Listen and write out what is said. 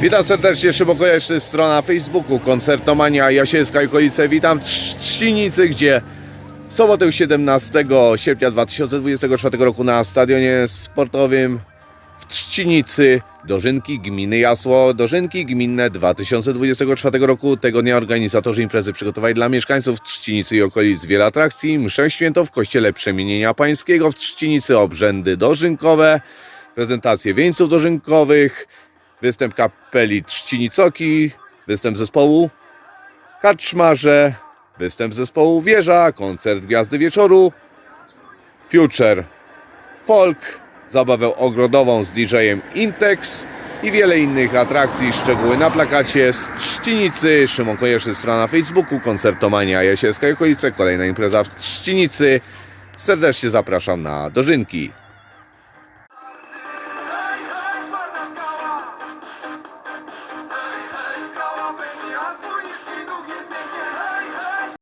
Witam serdecznie, Szymon Konieczny, strona Facebooku, Koncertomania Jasielska i okolice. Witam w Trzcinicy, gdzie w sobotę 17 sierpnia 2024 roku na stadionie sportowym w Trzcinicy Dożynki Gminy Jasło, Dożynki Gminne 2024 roku. Tego dnia organizatorzy imprezy przygotowali dla mieszkańców Trzcinicy i okolic wiele atrakcji. Mszę święto w Kościele Przemienienia Pańskiego w Trzcinicy, obrzędy dożynkowe, prezentacje wieńców dożynkowych, występ kapeli Trzcinicoki, występ zespołu Kaczmarze, występ zespołu Wieża, koncert Gwiazdy Wieczoru, Future Folk, zabawę ogrodową z DJ-em Intex i wiele innych atrakcji. Szczegóły na plakacie z Trzcinicy. Szymon Konieczny, strona na Facebooku, koncertomania Jasielska i okolice. Kolejna impreza w Trzcinicy. Serdecznie zapraszam na dożynki. Cosby.